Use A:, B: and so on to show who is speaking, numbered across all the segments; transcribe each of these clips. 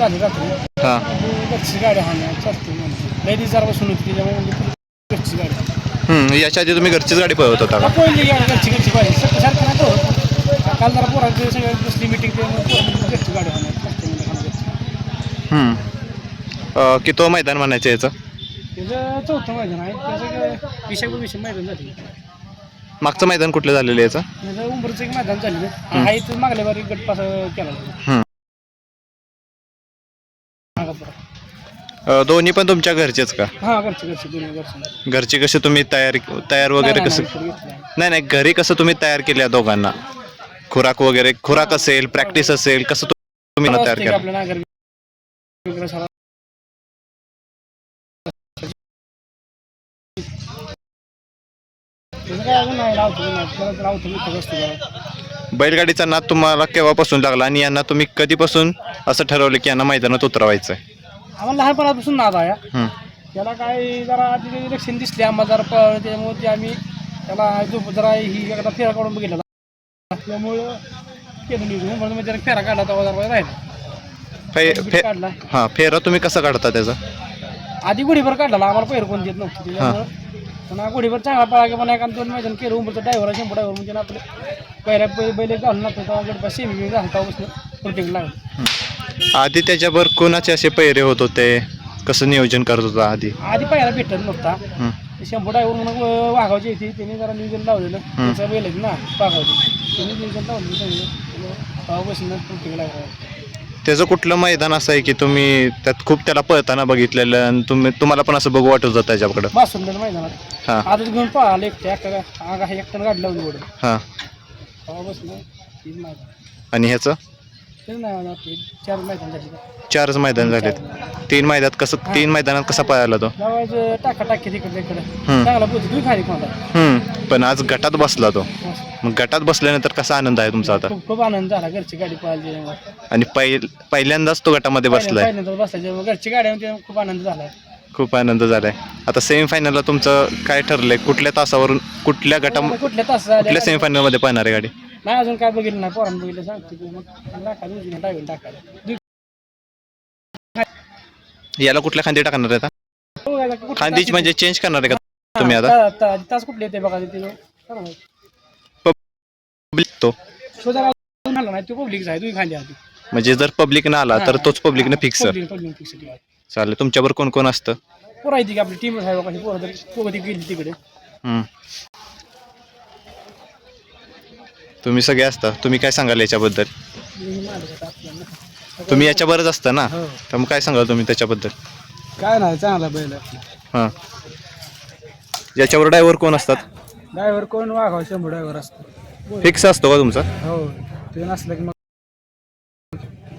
A: झाली रात्री.
B: हां.
A: घरची गाडी हाणण्यात म्हणजे. लय होती त्याच्यामुळे म्हणजे घरची गाडी
B: हम्म, याच्या आधी तुम्ही घरचीच गाडी पळवत होता का?
A: पहिली घरची घरची सारखं नाही तो काल जरा पोरांची सगळं बसली मिटिंग घरची गाडी हाणण्यात म्हणजे.
B: हम्म. अं, कितवं मैदान म्हणायचं याचं?
A: त्याचं चौथं मैदान आहे. त्याचं विषय विषय मैदान झाले.
B: मागचं मैदान कुठलं झालेलं याचं?
A: त्याचं उंबरचं एक मैदान झालेलं. आहे इथं मागल्या बारी गट पास केला
B: हम्म. अं, दोन्ही पण तुमच्या घरचेच का?
A: हा घरची घरची दोन्ही घरची.
B: घरचे कसे तुम्ही तयार तयार वगैरे कसं नाही नाही घरी कसं तुम्ही तयार केल्या दोघांना? खुराक वगैरे खुराक असेल प्रॅक्टिस असेल कसं तुम्ही तयार केलं?
A: आपल्या नागर वगैरे सगळं. त्याचं काय अजून नाही लावतो मी नाही. त्याला लावतो मी इथं असतो जरा.
B: बैलगाडीचा नाद तुम्हाला केव्हापासून लागला आणि यांना तुम्ही कधीपासून असं ठरवलं की यांना मैदानात उतरवायचं आहे
A: आम्हाला लहानपणापासून नाद आहे. हा. त्याला काय जरा आधी इलेक्शन दिसले आम्हाला जरा पळालं त्यामुळे ते आम्ही त्याला जो जरा ही एकदा फेरा काढून बघितला. त्यामुळं केलं निघून म्हणून मी जरा फेरा काढला तेव्हा जरा राहिला.
B: फे फे
A: काढला.
B: हां फेरा तुम्ही कसा काढता त्याचा?
A: आधी गुढीभर काढला आम्हाला पैर कोण देत नव्हतं. त्याच्यामुळं पण गुढीभर चांगला पळा की पण एका दोन मैदान केलं उमरचं ड्रायव्हर शंभर ड्रायव्हर म्हणजे आपले पहिल्या पहिले बैल घालून आपलं तेव्हा गडपा सेमी घालता बसलं प्रोटेक्ट लागलं
B: आधी त्याच्यावर कोणाचे असे पैरे होत होते? कसं नियोजन करत होता आधी?
A: आधी पहिला भेटत नव्हता. ते शंभर ड्रायव्हर म्हणून वाघावची येते त्याने जरा नियोजन लावलेलं. त्याचा बैल आहेत ना वाघावचे. त्यांनी नियोजन लावलेलं सगळं लागलं.
B: त्याचं कुठलं मैदान असं आहे की तुम्ही त्यात खूप त्याला पळताना बघितलेलं आणि तुम्ही तुम्हाला पण असं बघू वाटत होतं त्याच्याकडं?
A: बासुंदर मैदानात.
B: हां.
A: घेऊन पळाला एकट्या आगा एकट्यानं गाडी लावली ओढून
B: हां.
A: तेव्हा बसणं तीन मैदान
B: आणि ह्याचं?
A: चार मैदान झाले.
B: चारच मैदान झालेत. तीन मैदानात कसं तीन मैदानात कसा पळाला तो?
A: लावायचं टाका टाकी तिकडे इकडे.
B: हम्म.
A: चांगला खाली.
B: पण आज गटात बसला तो. मग गटात बसल्यानंतर कसा आनंद आहे तुमचा आता?
A: खूप खूप आनंद झाला. घरची गाडी पळाली. त्याच्यामुळे.
B: आणि पहिल पहिल्यांदाच तो गटामध्ये बसलाय.
A: पहिल्यांदा बसला घरची गाडी त्यामुळे खूप आनंद झाला.
B: खूप आनंद झालाय. आता सेमीफायनलला तुमचं काय ठरलंय? कुठल्या तासावरून कुठल्या गटा
A: कुठल्या तास झाले
B: कुठल्या सेमीफायनलमध्ये पळणार आहे गाडी?
A: नाही अजून काय बघितलं नाही. पोरांना बघितलं सांगतो की मग टाकायला उजवीने डावीने टाकायला
B: याला कुठल्या खांदी टाकणार आहे आता?
A: कुठल्या
B: खांदीच म्हणजे चेंज करणार आहे का तुम्ही
A: हा,
B: आता?
A: ता- ता- तास कुठले येते बघा ते ठरवायचं.
B: तो.
A: तो अजून आला नाही तो पब्लिकचा आहे तुम्ही खाली आधी
B: म्हणजे जर पब्लिक न आला तर तोच पब्लिकनं फिक्स
A: पब्लिक पब्लिक फिक्स
B: चालेल तुमच्यावर कोण कोण असतं?
A: पोरं आहे ती की आपली टीम आहे बघा पोरं तरी पोरं ती गेली तिकडे.
B: हम्म. तुम्ही सगळे असता. तुम्ही काय सांगाल याच्याबद्दल. तुम्ही याच्यावरच असता ना?
A: हो.
B: तर मग काय सांगाल तुम्ही त्याच्याबद्दल?
A: काय नाही चांगला बैल
B: हां. याच्यावर ड्रायव्हर कोण असतात?
A: ड्रायव्हर कोण? वाघाव शंभर ड्रायव्हर असतो.
B: फिक्स असतो का तुमचा?
A: हो. ते नसलं की मग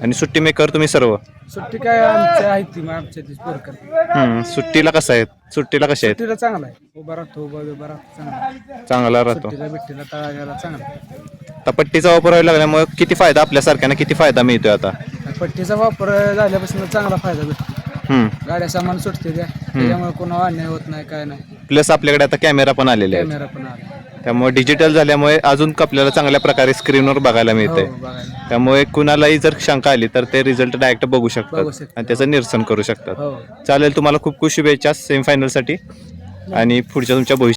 B: आणि सुट्टी मेकर तुम्ही सर्व?
A: सुट्टी काय आमच्या आहे ती मग आमच्या ती पोर करते
B: हम्म. सुट्टीला कसं आहे सुट्टीला कशा आहेत?
A: सुट्टीला चांगला आहे. उभा राहतो उभा उभा राहतो चांगला आहे.
B: चांगला राहतो.
A: सुट्टीला बिट्टीला तळागाला चांगला आहे.
B: आता पट्टीचा वापर व्हायला लागल्यामुळे किती फायदा आपल्यासारख्यानं किती फायदा मिळतोय आता?
A: पट्टीचा वापर झाल्यापासून चांगला फायदा भेटतो.
B: हम्म.
A: गाड्या सामान सुटते त्या. त्याच्यामुळे कोणाला अन्याय होत नाही काय नाही.
B: प्लस आपल्याकडे आता कॅमेरा पण आलेले आहेत.
A: कॅमेरा पण आला
B: त्यामुळे डिजिटल झाल्यामुळे अजून आपल्याला चांगल्या प्रकारे स्क्रीनवर बघायला मिळते
A: हो बघायला
B: त्यामुळे कुणालाही जर शंका आली तर ते रिझल्ट डायरेक्ट बघू
A: बघू
B: शकतात.
A: शकतात.
B: आणि त्याचं निरसन करू शकतात.
A: हो.
B: चालेल तुम्हाला खूप खूप शुभेच्छा सेमीफायनलसाठी आणि पुढच्या तुमच्या भविष्य